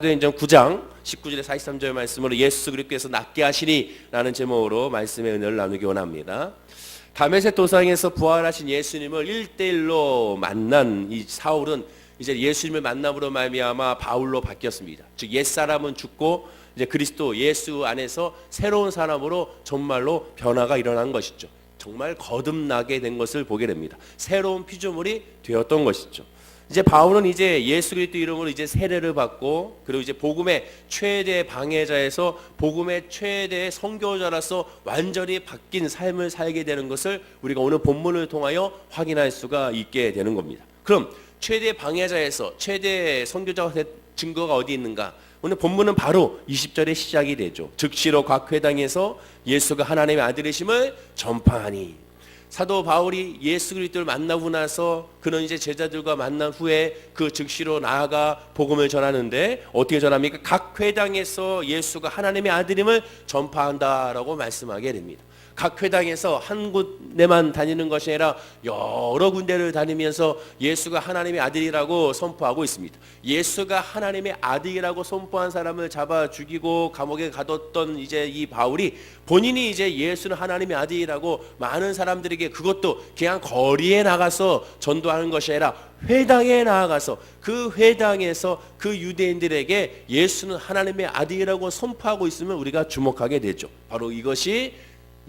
사도행전 9장 19절에 43절 말씀으로 예수 그리스도께서 낫게 하시니라는 제목으로 말씀의 은혜를 나누기 원합니다. 다메섹 도상에서 부활하신 예수님을 1대1로 만난 이 사울은 이제 예수님을 만남으로 말미암아 바울로 바뀌었습니다. 즉 옛사람은 죽고 이제 그리스도 예수 안에서 새로운 사람으로 정말로 변화가 일어난 것이죠. 정말 거듭나게 된 것을 보게 됩니다. 새로운 피조물이 되었던 것이죠. 이제 바울은 이제 예수 그리스도 이름으로 이제 세례를 받고 그리고 이제 복음의 최대 방해자에서 복음의 최대 선교자로서 완전히 바뀐 삶을 살게 되는 것을 우리가 오늘 본문을 통하여 확인할 수가 있게 되는 겁니다. 그럼 최대 방해자에서 최대 선교자가 된 증거가 어디 있는가? 오늘 본문은 바로 20절에 시작이 되죠. 즉시로 각 회당에서 예수가 하나님의 아들이심을 전파하니 사도 바울이 예수 그리스도를 만나고 나서 그는 이제 제자들과 만난 후에 그 즉시로 나아가 복음을 전하는데 어떻게 전합니까? 각 회당에서 예수가 하나님의 아들임을 전파한다라고 말씀하게 됩니다. 각 회당에서 한 군데만 다니는 것이 아니라 여러 군데를 다니면서 예수가 하나님의 아들이라고 선포하고 있습니다. 예수가 하나님의 아들이라고 선포한 사람을 잡아 죽이고 감옥에 가뒀던 이제 이 바울이 본인이 이제 예수는 하나님의 아들이라고 많은 사람들에게 그것도 그냥 거리에 나가서 전도하는 것이 아니라 회당에 나아가서 그 회당에서 그 유대인들에게 예수는 하나님의 아들이라고 선포하고 있으면 우리가 주목하게 되죠. 바로 이것이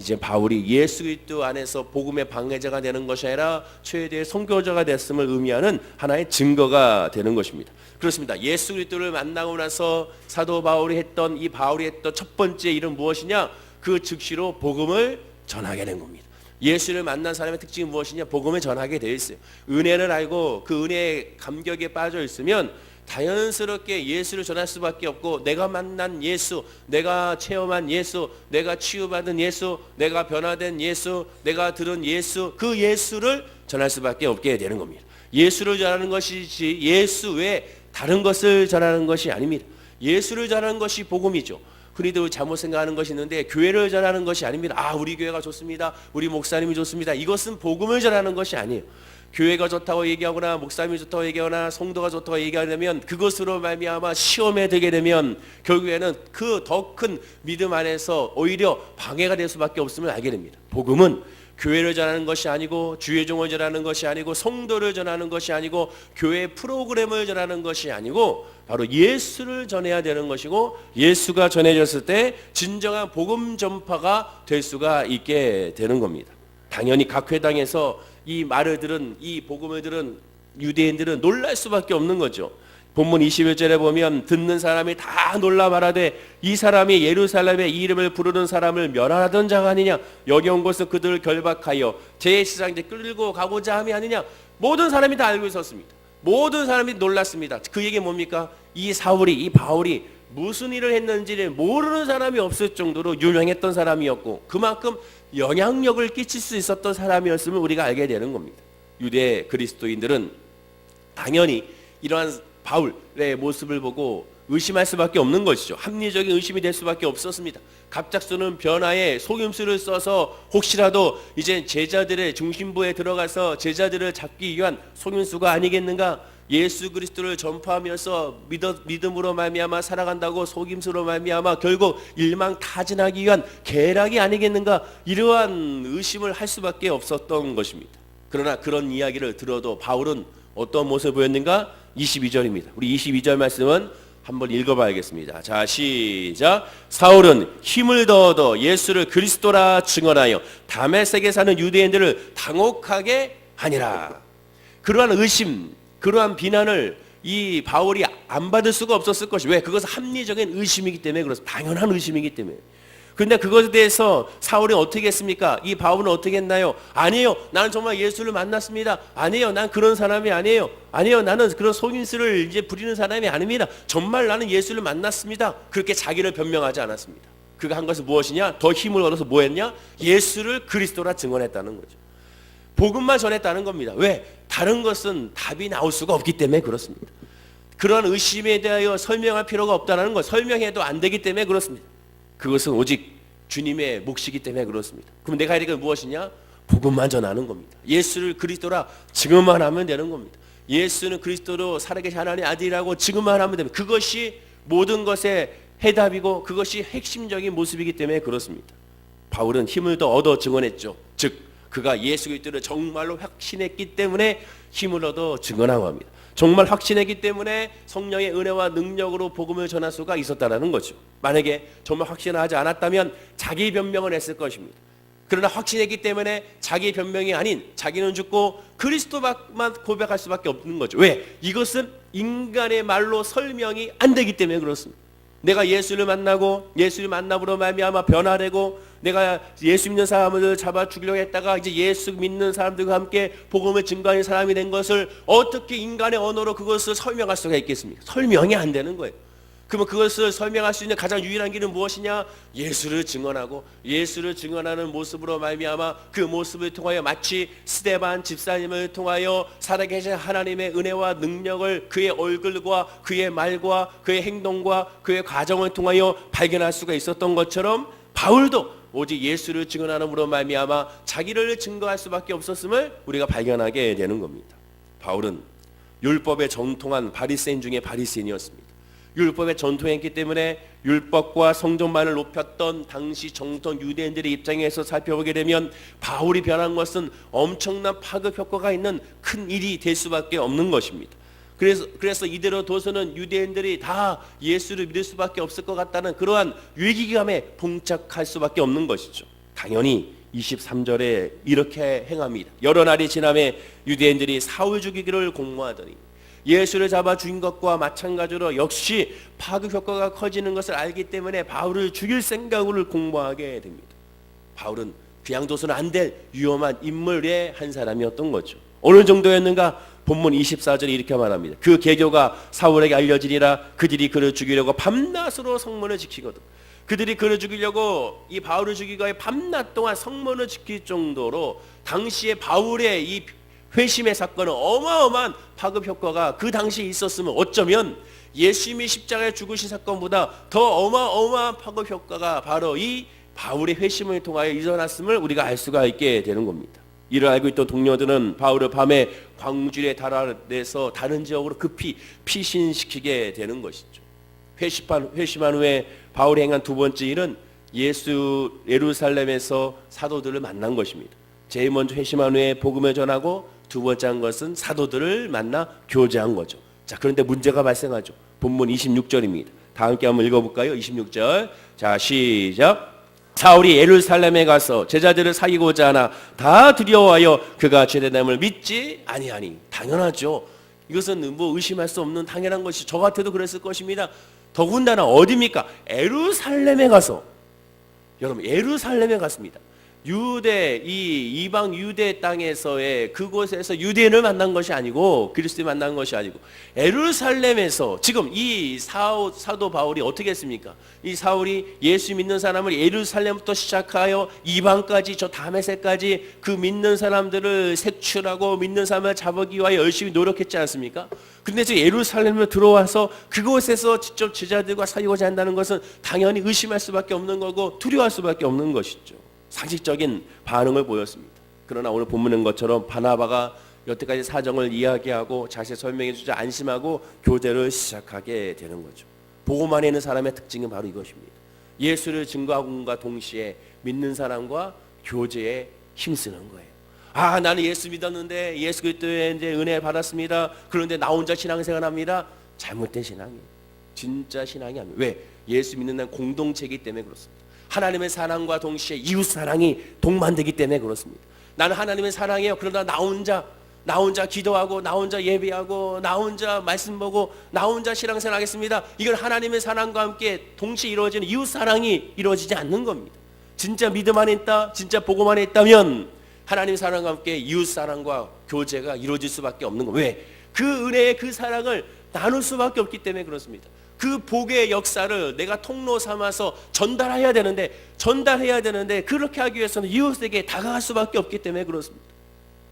이제 바울이 예수 그리스도 안에서 복음의 방해자가 되는 것이 아니라 최대의 선교자가 됐음을 의미하는 하나의 증거가 되는 것입니다. 그렇습니다. 예수 그리스도를 만나고 나서 사도 바울이 했던 이 바울이 했던 첫 번째 일은 무엇이냐? 그 즉시로 복음을 전하게 된 겁니다. 예수를 만난 사람의 특징이 무엇이냐? 복음을 전하게 되어 있어요. 은혜를 알고 그 은혜의 감격에 빠져 있으면 자연스럽게 예수를 전할 수밖에 없고 내가 만난 예수, 내가 체험한 예수, 내가 치유받은 예수, 내가 변화된 예수, 내가 들은 예수, 그 예수를 전할 수밖에 없게 되는 겁니다. 예수를 전하는 것이지 예수 외에 다른 것을 전하는 것이 아닙니다. 예수를 전하는 것이 복음이죠. 흔히들 잘못 생각하는 것이 있는데 교회를 전하는 것이 아닙니다. 아, 우리 교회가 좋습니다. 우리 목사님이 좋습니다. 이것은 복음을 전하는 것이 아니에요. 교회가 좋다고 얘기하거나 목사님이 좋다고 얘기하거나 성도가 좋다고 얘기하려면 그것으로 말미암아 시험에 들게 되면 결국에는 그 더 큰 믿음 안에서 오히려 방해가 될 수밖에 없음을 알게 됩니다. 복음은 교회를 전하는 것이 아니고 주의 종을 전하는 것이 아니고 성도를 전하는 것이 아니고 교회 프로그램을 전하는 것이 아니고 바로 예수를 전해야 되는 것이고 예수가 전해졌을 때 진정한 복음 전파가 될 수가 있게 되는 겁니다. 당연히 각 회당에서 이 말을 들은 이 복음을 들은 유대인들은 놀랄 수밖에 없는 거죠. 본문 21절에 보면 듣는 사람이 다 놀라 말하되 이 사람이 예루살렘에 이 이름을 부르는 사람을 멸하던 자가 아니냐 여기 온 것은 그들을 결박하여 제시장에 끌고 가고자 함이 아니냐 모든 사람이 다 알고 있었습니다. 모든 사람이 놀랐습니다. 그 얘기 뭡니까? 이 사울이 이 바울이 무슨 일을 했는지를 모르는 사람이 없을 정도로 유명했던 사람이었고 그만큼 영향력을 끼칠 수 있었던 사람이었음을 우리가 알게 되는 겁니다. 유대 그리스도인들은 당연히 이러한 바울의 모습을 보고 의심할 수밖에 없는 것이죠. 합리적인 의심이 될 수밖에 없었습니다. 갑작스러운 변화에 속임수를 써서 혹시라도 이제 제자들의 중심부에 들어가서 제자들을 잡기 위한 속임수가 아니겠는가? 예수 그리스도를 전파하면서 믿어, 믿음 으로 말미암아 살아간다고 속임수로 말미암아 결국 일망 타진하기 위한 계략이 아니겠는가? 이러한 의심을 할 수밖에 없었던 것입니다. 그러나 그런 이야기를 들어도 바울은 어떤 모습을 보였는가? 22절입니다. 우리 22절 말씀은 한번 읽어봐야겠습니다. 자, 시작. 사울은 힘을 더 얻어 예수를 그리스도라 증언하여 다메섹에 사는 유대인들을 당혹하게 하니라. 그러한 의심, 그러한 비난을 이 바울이 안 받을 수가 없었을 것이 왜? 그것은 합리적인 의심이기 때문에 그렇습니다. 당연한 의심이기 때문에. 그런데 그것에 대해서 사울이 어떻게 했습니까? 이 바울은 어떻게 했나요? 아니에요. 나는 정말 예수를 만났습니다. 아니에요. 난 그런 사람이 아니에요. 아니에요. 나는 그런 속임수를 이제 부리는 사람이 아닙니다. 정말 나는 예수를 만났습니다. 그렇게 자기를 변명하지 않았습니다. 그가 한 것은 무엇이냐? 더 힘을 얻어서 뭐 했냐? 예수를 그리스도라 증언했다는 거죠. 복음만 전했다는 겁니다. 왜? 다른 것은 답이 나올 수가 없기 때문에 그렇습니다. 그런 의심에 대하여 설명할 필요가 없다는 것, 설명해도 안 되기 때문에 그렇습니다. 그것은 오직 주님의 몫이기 때문에 그렇습니다. 그럼 내가 될 무엇이냐? 복음만 전하는 겁니다. 예수를 그리스도라 증언만 하면 되는 겁니다. 예수는 그리스도로 살아계신 하나님의 아들이라고 증언만 하면 됩니다. 그것이 모든 것의 해답이고 그것이 핵심적인 모습이기 때문에 그렇습니다. 바울은 힘을 더 얻어 증언했죠. 즉 그가 예수 그리스도를 정말로 확신했기 때문에 힘을 얻어 증언하고 합니다. 정말 확신했기 때문에 성령의 은혜와 능력으로 복음을 전할 수가 있었다라는 거죠. 만약에 정말 확신하지 않았다면 자기 변명을 했을 것입니다. 그러나 확신했기 때문에 자기 변명이 아닌 자기는 죽고 그리스도만 고백할 수밖에 없는 거죠. 왜? 이것은 인간의 말로 설명이 안 되기 때문에 그렇습니다. 내가 예수를 만나고 예수를 만남으로 말미암아 변화되고 내가 예수 믿는 사람을 잡아 죽이려고 했다가 이제 예수 믿는 사람들과 함께 복음을 증거하는 사람이 된 것을 어떻게 인간의 언어로 그것을 설명할 수가 있겠습니까? 설명이 안 되는 거예요. 그러면 그것을 설명할 수 있는 가장 유일한 길은 무엇이냐? 예수를 증언하고 예수를 증언하는 모습으로 말미암아 그 모습을 통하여 마치 스데반 집사님을 통하여 살아계신 하나님의 은혜와 능력을 그의 얼굴과 그의 말과 그의 행동과 그의 과정을 통하여 발견할 수가 있었던 것처럼 바울도 오직 예수를 증언하는으로 말미암아 자기를 증거할 수밖에 없었음을 우리가 발견하게 되는 겁니다. 바울은 율법에 정통한 바리새인 중에 바리새인이었습니다. 율법에 전통했기 때문에 율법과 성전만을 높였던 당시 정통 유대인들의 입장에서 살펴보게 되면 바울이 변한 것은 엄청난 파급 효과가 있는 큰 일이 될 수밖에 없는 것입니다. 그래서 그래서 이대로 둬서는 유대인들이 다 예수를 믿을 수밖에 없을 것 같다는 그러한 위기감에 봉착할 수밖에 없는 것이죠. 당연히 23절에 이렇게 행합니다. 여러 날이 지남에 유대인들이 사울 죽이기를 공모하더니 예수를 잡아 죽인 것과 마찬가지로 역시 파급 효과가 커지는 것을 알기 때문에 바울을 죽일 생각을 공모하게 됩니다. 바울은 그냥 둬서는 안 될 위험한 인물의 한 사람이었던 거죠. 어느 정도였는가? 본문 24절에 이렇게 말합니다. 그 계교가 사울에게 알려지니라 그들이 그를 죽이려고 밤낮으로 성문을 지키거든. 그들이 그를 죽이려고 이 바울을 죽이기 위해 밤낮 동안 성문을 지킬 정도로 당시에 바울의 이 회심의 사건은 어마어마한 파급 효과가 그 당시에 있었으면 어쩌면 예수님이 십자가에 죽으신 사건보다 더 어마어마한 파급 효과가 바로 이 바울의 회심을 통하여 일어났음을 우리가 알 수가 있게 되는 겁니다. 이를 알고 있던 동료들은 바울을 밤에 광주에 달아내서 다른 지역으로 급히 피신시키게 되는 것이죠. 회심한, 회심한 후에 바울이 행한 두 번째 일은 예수 예루살렘에서 사도들을 만난 것입니다. 제일 먼저 회심한 후에 복음을 전하고 두 번째 한 것은 사도들을 만나 교제한 거죠. 자, 그런데 문제가 발생하죠. 본문 26절입니다. 다 함께 한번 읽어볼까요? 26절. 자, 시작. 사울이 예루살렘에 가서 제자들을 사귀고자 하나 다 두려워하여 그가 죄대됨을 믿지 아니하니 당연하죠. 이것은 뭐 의심할 수 없는 당연한 것이 저 같아도 그랬을 것입니다. 더군다나 어디입니까? 예루살렘에 가서 여러분 예루살렘에 갔습니다. 유대 이 이방 유대 땅에서의 그곳에서 유대인을 만난 것이 아니고 그리스도 만난 것이 아니고 예루살렘에서 지금 이 사도, 사도 바울이 어떻게 했습니까? 이 사울이 예수 믿는 사람을 예루살렘부터 시작하여 이방까지 저 다메섹까지 그 믿는 사람들을 색출하고 믿는 사람을 잡기 위하여 열심히 노력했지 않습니까? 근데 저 예루살렘에 들어와서 그곳에서 직접 제자들과 사귀고자 한다는 것은 당연히 의심할 수밖에 없는 거고 두려워할 수밖에 없는 것이죠. 상식적인 반응을 보였습니다. 그러나 오늘 본문인 것처럼 바나바가 여태까지 사정을 이야기하고 자세히 설명해 주자 안심하고 교제를 시작하게 되는 거죠. 보고만 있는 사람의 특징은 바로 이것입니다. 예수를 증거하고과 동시에 믿는 사람과 교제에 힘쓰는 거예요. 아, 나는 예수 믿었는데 예수 그리스도의 이제 은혜 받았습니다. 그런데 나 혼자 신앙생활 합니다. 잘못된 신앙이에요. 진짜 신앙이 아니에요. 왜? 예수 믿는 난 공동체이기 때문에 그렇습니다. 하나님의 사랑과 동시에 이웃 사랑이 동반되기 때문에 그렇습니다. 나는 하나님의 사랑이에요. 그러나 나 혼자 나 혼자 기도하고 나 혼자 예배하고 나 혼자 말씀 보고 나 혼자 신앙생활 하겠습니다. 이건 하나님의 사랑과 함께 동시에 이루어지는 이웃 사랑이 이루어지지 않는 겁니다. 진짜 믿음 안에 있다, 진짜 복음 안에 있다면 하나님 사랑과 함께 이웃 사랑과 교제가 이루어질 수밖에 없는 거. 왜? 그 은혜의 그 사랑을 나눌 수밖에 없기 때문에 그렇습니다. 그 복의 역사를 내가 통로 삼아서 전달해야 되는데 전달해야 되는데 그렇게 하기 위해서는 이웃에게 다가갈 수밖에 없기 때문에 그렇습니다.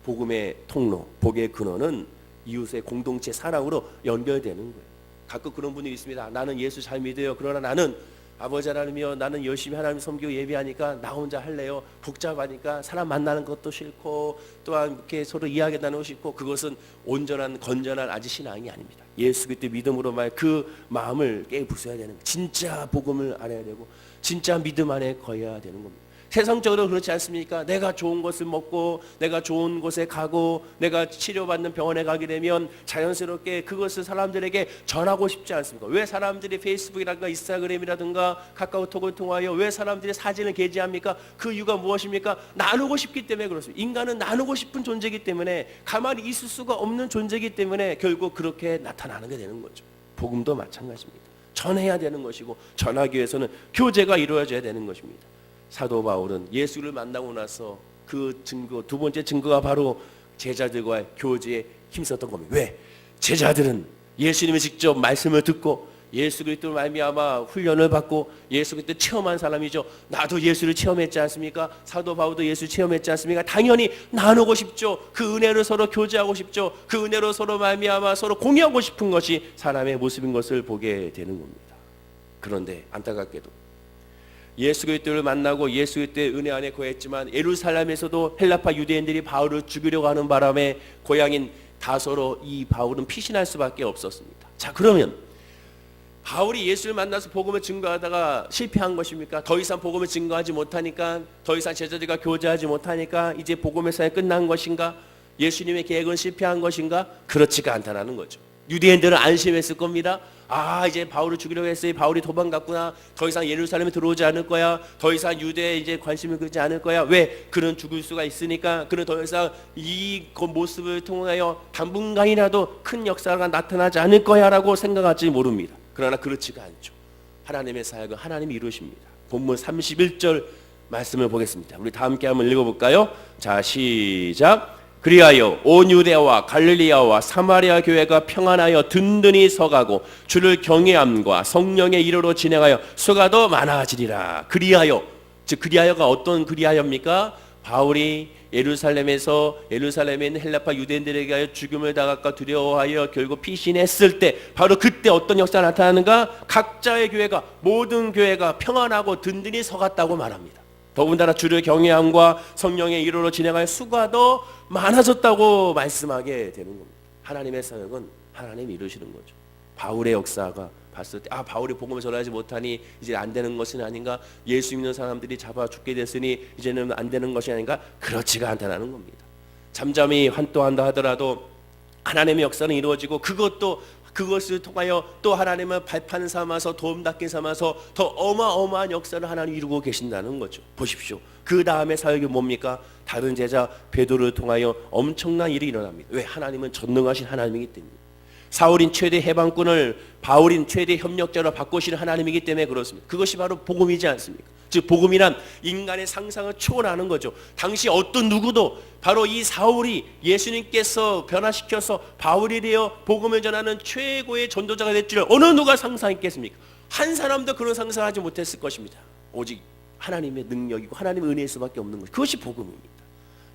복음의 통로, 복의 근원은 이웃의 공동체 사랑으로 연결되는 거예요. 가끔 그런 분이 있습니다. 나는 예수 잘 믿어요. 그러나 나는 아버지 하나님이여 나는 열심히 하나님 섬기고 예배하니까 나 혼자 할래요. 복잡하니까 사람 만나는 것도 싫고 또한 이렇게 서로 이야기 나누고 싶고 그것은 온전한 건전한 아직 신앙이 아닙니다. 예수 그때 믿음으로 말 그 마음을 깨 부숴야 되는. 진짜 복음을 알아야 되고 진짜 믿음 안에 거해야 되는 겁니다. 세상적으로 그렇지 않습니까? 내가 좋은 것을 먹고 내가 좋은 곳에 가고 내가 치료받는 병원에 가게 되면 자연스럽게 그것을 사람들에게 전하고 싶지 않습니까? 왜 사람들이 페이스북이라든가 인스타그램이라든가 카카오톡을 통하여 왜 사람들이 사진을 게재합니까? 그 이유가 무엇입니까? 나누고 싶기 때문에 그렇습니다. 인간은 나누고 싶은 존재이기 때문에 가만히 있을 수가 없는 존재이기 때문에 결국 그렇게 나타나는 게 되는 거죠. 복음도 마찬가지입니다. 전해야 되는 것이고 전하기 위해서는 교제가 이루어져야 되는 것입니다. 사도 바울은 예수를 만나고 나서 그 증거 두 번째 증거가 바로 제자들과의 교제에 힘썼던 겁니다. 왜? 제자들은 예수님이 직접 말씀을 듣고 예수 그리스도를 말미암아 훈련을 받고 예수 그리스도 체험한 사람이죠. 나도 예수를 체험했지 않습니까? 사도 바울도 예수 체험했지 않습니까? 당연히 나누고 싶죠. 그 은혜를 서로 교제하고 싶죠. 그 은혜로 서로 말미암아 서로 공유하고 싶은 것이 사람의 모습인 것을 보게 되는 겁니다. 그런데 안타깝게도 예수 그리스도를 만나고 예수 그리스도의 은혜 안에 거했지만 예루살렘에서도 헬라파 유대인들이 바울을 죽이려고 하는 바람에 고향인 다소로 이 바울은 피신할 수밖에 없었습니다. 자 그러면 바울이 예수를 만나서 복음을 증거하다가 실패한 것입니까? 더 이상 복음을 증거하지 못하니까 더 이상 제자들과 교제하지 못하니까 이제 복음의 사역 끝난 것인가? 예수님의 계획은 실패한 것인가? 그렇지가 않다라는 거죠. 유대인들은 안심했을 겁니다. 아 이제 바울을 죽이려고 했어요. 바울이 도망갔구나. 더 이상 예루살렘에 들어오지 않을 거야. 더 이상 유대에 이제 관심을 갖지 않을 거야. 왜? 그는 죽을 수가 있으니까. 그는 더 이상 이그 모습을 통하여 당분간이라도 큰 역사가 나타나지 않을 거야라고 생각할지 모릅니다. 그러나 그렇지가 않죠. 하나님의 사역은 하나님이 이루십니다. 본문 31절 말씀을 보겠습니다. 우리 다 함께 한번 읽어볼까요? 자 시작. 그리하여 온 유대와 갈릴리아와 사마리아 교회가 평안하여 든든히 서가고 주를 경외함과 성령의 이르로 진행하여 수가 더 많아지리라. 그리하여 즉 그리하여가 어떤 그리하여입니까? 바울이 예루살렘에서 예루살렘에 있는 헬라파 유대인들에게 하여 죽음을 당할까 두려워하여 결국 피신했을 때 바로 그때 어떤 역사가 나타나는가? 각자의 교회가 모든 교회가 평안하고 든든히 서갔다고 말합니다. 더군다나 주를 경외함과 성령의 이로로 진행할 수가 더 많아졌다고 말씀하게 되는 겁니다. 하나님의 사역은 하나님이 이루시는 거죠. 바울의 역사가 봤을 때 아 바울이 복음을 전하지 못하니 이제 안 되는 것은 아닌가 예수 믿는 사람들이 잡아 죽게 됐으니 이제는 안 되는 것이 아닌가 그렇지가 않다는 겁니다. 잠잠히 환또한다 하더라도 하나님의 역사는 이루어지고 그것도 그것을 통하여 또 하나님을 발판 삼아서 도움닫게 삼아서 더 어마어마한 역사를 하나님 이루고 계신다는 거죠. 보십시오. 그 다음에 사역이 뭡니까? 다른 제자 베드로를 통하여 엄청난 일이 일어납니다. 왜? 하나님은 전능하신 하나님이기 때문에. 사울인 최대 해방꾼을 바울인 최대 협력자로 바꾸시는 하나님이기 때문에 그렇습니다. 그것이 바로 복음이지 않습니까? 즉 복음이란 인간의 상상을 초월하는 거죠. 당시 어떤 누구도 바로 이 사울이 예수님께서 변화시켜서 바울이 되어 복음을 전하는 최고의 전도자가 될 줄을 어느 누가 상상했겠습니까? 한 사람도 그런 상상하지 못했을 것입니다. 오직 하나님의 능력이고 하나님의 은혜일 수밖에 없는 것. 그것이 복음입니다.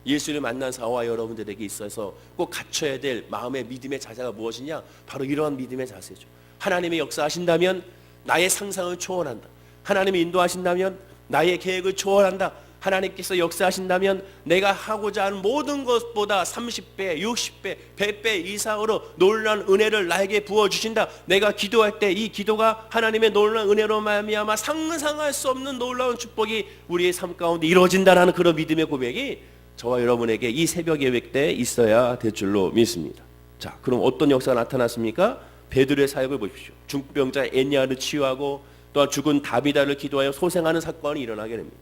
예수를 만난 사와 여러분들에게 있어서 꼭 갖춰야 될 마음의 믿음의 자세가 무엇이냐? 바로 이러한 믿음의 자세죠. 하나님의 역사하신다면 나의 상상을 초월한다. 하나님이 인도하신다면 나의 계획을 초월한다. 하나님께서 역사하신다면 내가 하고자 하는 모든 것보다 30배, 60배, 100배 이상으로 놀라운 은혜를 나에게 부어 주신다. 내가 기도할 때 이 기도가 하나님의 놀라운 은혜로 말미암아 상상할 수 없는 놀라운 축복이 우리의 삶 가운데 이루어진다라는 그런 믿음의 고백이 저와 여러분에게 이 새벽 예배 때 있어야 될 줄로 믿습니다. 자, 그럼 어떤 역사가 나타났습니까? 베드로의 사역을 보십시오. 중병자 애니아를 치유하고 또한 죽은 다비다를 기도하여 소생하는 사건이 일어나게 됩니다.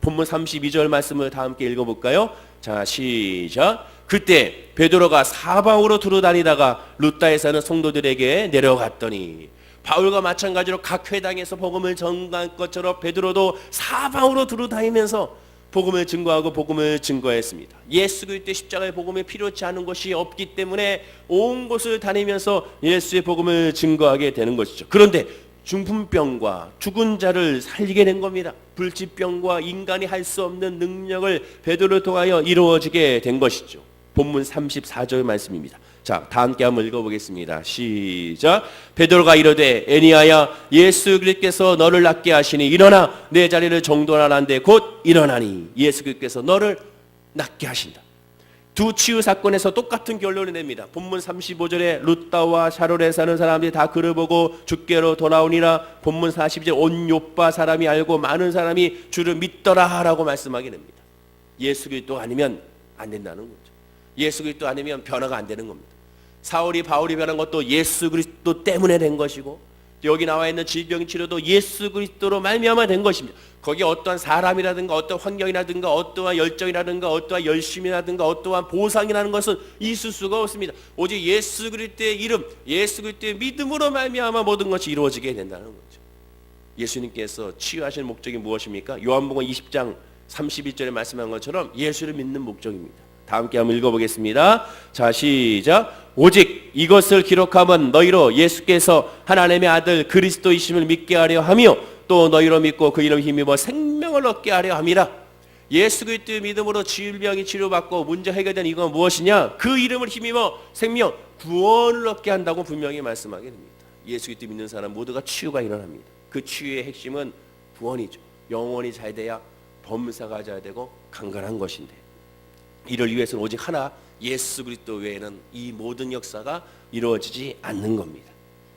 본문 32절 말씀을 다 함께 읽어볼까요? 자 시작. 그때 베드로가 사방으로 두루다니다가 루따에 사는 성도들에게 내려갔더니 바울과 마찬가지로 각 회당에서 복음을 전가한 것처럼 베드로도 사방으로 두루다니면서 복음을 증거하고 복음을 증거했습니다. 예수 그리스도의 십자가의 복음이 필요치 않은 것이 없기 때문에 온 곳을 다니면서 예수의 복음을 증거하게 되는 것이죠. 그런데 중풍병과 죽은 자를 살리게 된 겁니다. 불치병과 인간이 할 수 없는 능력을 베드로를 통하여 이루어지게 된 것이죠. 본문 34절 말씀입니다. 자, 다 함께 한번 읽어보겠습니다. 시작. 베드로가 이르되 애니아야 예수 그리스도께서 너를 낫게 하시니 일어나 내 자리를 정돈하란데 곧 일어나니 예수 그리스도께서 너를 낫게 하신다. 두 치유 사건에서 똑같은 결론을 냅니다. 본문 35절에 룻다와 샤롤에 사는 사람들이 다 그를 보고 주께로 돌아오니라. 본문 40절 온 요빠 사람이 알고 많은 사람이 주를 믿더라 라고 말씀하게 됩니다. 예수 그리스도 아니면 안 된다는 거죠. 예수 그리스도 아니면 변화가 안 되는 겁니다. 사울이 바울이 변한 것도 예수 그리스도 때문에 된 것이고 여기 나와 있는 질병 치료도 예수 그리스도로 말미암아 된 것입니다. 거기에 어떠한 사람이라든가 어떠한 환경이라든가 어떠한 열정이라든가 어떠한 열심이라든가 어떠한 보상이라는 것은 있을 수가 없습니다. 오직 예수 그리스도의 이름, 예수 그리스도의 믿음으로 말미암아 모든 것이 이루어지게 된다는 거죠. 예수님께서 치유하신 목적이 무엇입니까? 요한복음 20장 31절에 말씀한 것처럼 예수를 믿는 목적입니다. 다 함께 한번 읽어보겠습니다. 자 시작. 오직 이것을 기록하면 너희로 예수께서 하나님의 아들 그리스도이심을 믿게 하려 하며 또 너희로 믿고 그 이름 힘입어 생명을 얻게 하려 함이라. 예수 그리스도의 믿음으로 질병이 치료받고 문제 해결된 이건 무엇이냐? 그 이름을 힘입어 생명 구원을 얻게 한다고 분명히 말씀하게 됩니다. 예수 그리스도 믿는 사람 모두가 치유가 일어납니다. 그 치유의 핵심은 구원이죠. 영원히 잘 돼야 범사가 잘 되고 강건한 것인데 이를 위해서는 오직 하나 예수 그리스도 외에는 이 모든 역사가 이루어지지 않는 겁니다.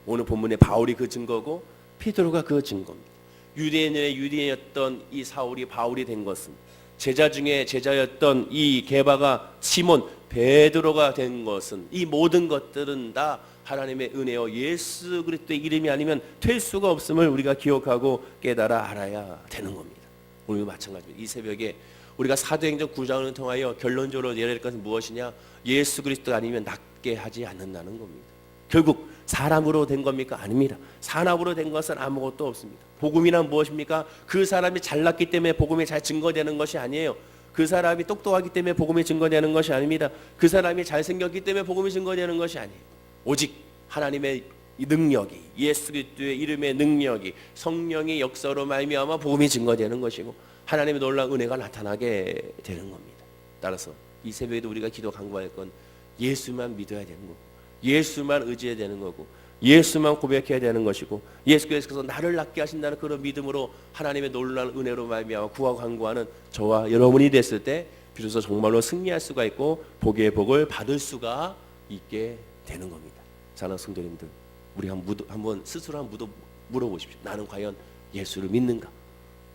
오늘 본문의 바울이 그 증거고 피드로가 그 증거입니다. 유대인의 유대인이었던 이 사울이 바울이 된 것은 제자 중에 제자였던 이 게바가 시몬 베드로가 된 것은 이 모든 것들은 다 하나님의 은혜요 예수 그리스도의 이름이 아니면 될 수가 없음을 우리가 기억하고 깨달아 알아야 되는 겁니다. 오늘도 마찬가지입니다. 이 새벽에 우리가 사도행전 9장을 통하여 결론적으로 내릴 것은 무엇이냐? 예수 그리스도 아니면 낫게 하지 않는다는 겁니다. 결국 사람으로 된 겁니까? 아닙니다. 사람으로 된 것은 아무것도 없습니다. 복음이란 무엇입니까? 그 사람이 잘났기 때문에 복음이 잘 증거되는 것이 아니에요. 그 사람이 똑똑하기 때문에 복음이 증거되는 것이 아닙니다. 그 사람이 잘생겼기 때문에 복음이 증거되는 것이 아니에요. 오직 하나님의 이 능력이 예수 그리스도의 이름의 능력이 성령의 역사로 말미암아 복음이 증거되는 것이고 하나님의 놀라운 은혜가 나타나게 되는 겁니다. 따라서 이 새벽에도 우리가 기도 강구할 건 예수만 믿어야 되는 거고 예수만 의지해야 되는 거고 예수만 고백해야 되는 것이고 예수께서 나를 낫게 하신다는 그런 믿음으로 하나님의 놀라운 은혜로 말미암아 구하고 간구하는 저와 여러분이 됐을 때 비로소 정말로 승리할 수가 있고 복의 복을 받을 수가 있게 되는 겁니다. 사랑하는 성도님들 우리 한번, 한번 스스로 한번 물어보십시오. 나는 과연 예수를 믿는가?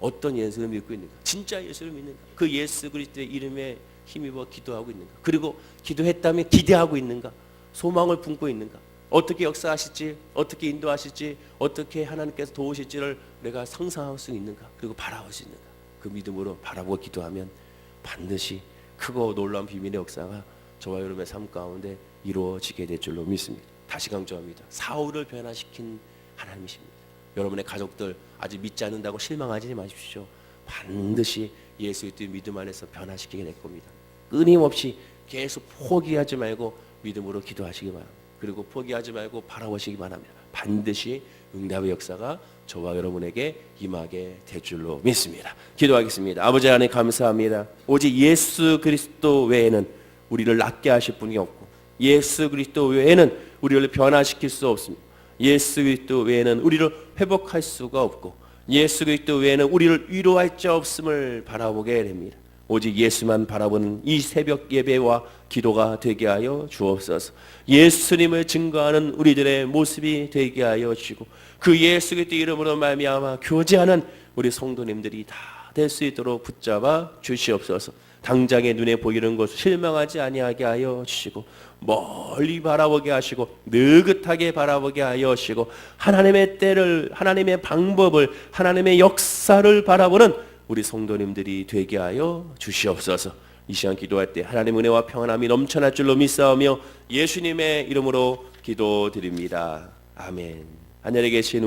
어떤 예수를 믿고 있는가? 진짜 예수를 믿는가? 그 예수 그리스도의 이름에 힘입어 기도하고 있는가? 그리고 기도했다면 기대하고 있는가? 소망을 품고 있는가? 어떻게 역사하실지, 어떻게 인도하실지, 어떻게 하나님께서 도우실지를 내가 상상할 수 있는가? 그리고 바라볼 수 있는가? 그 믿음으로 바라보고 기도하면 반드시 크고 놀라운 비밀의 역사가 저와 여러분의 삶 가운데 이루어지게 될 줄로 믿습니다. 다시 강조합니다. 사울을 변화시킨 하나님이십니다. 여러분의 가족들 아직 믿지 않는다고 실망하지 마십시오. 반드시 예수 그리스도의 믿음 안에서 변화시키게 될 겁니다. 끊임없이 계속 포기하지 말고 믿음으로 기도하시기 바랍니다. 그리고 포기하지 말고 바라보시기 바랍니다. 반드시 응답의 역사가 저와 여러분에게 임하게 될 줄로 믿습니다. 기도하겠습니다. 아버지 하나님 감사합니다. 오직 예수 그리스도 외에는 우리를 낫게 하실 분이 없고 예수 그리스도 외에는 우리를 변화시킬 수 없습니다. 예수 그리스도 외에는 우리를 회복할 수가 없고 예수 그리스도 외에는 우리를 위로할 자 없음을 바라보게 됩니다. 오직 예수만 바라보는 이 새벽 예배와 기도가 되게 하여 주옵소서. 예수님을 증거하는 우리들의 모습이 되게 하여 주시고 그 예수 그리스도 이름으로 말미암아 교제하는 우리 성도님들이 다 될 수 있도록 붙잡아 주시옵소서. 당장의 눈에 보이는 것을 실망하지 아니하게 하여 주시고 멀리 바라보게 하시고 느긋하게 바라보게 하여 주시고 하나님의 때를 하나님의 방법을 하나님의 역사를 바라보는 우리 성도님들이 되게 하여 주시옵소서. 이 시간 기도할 때 하나님 은혜와 평안함이 넘쳐날 줄로 믿사오며 예수님의 이름으로 기도드립니다. 아멘. 하늘에 계신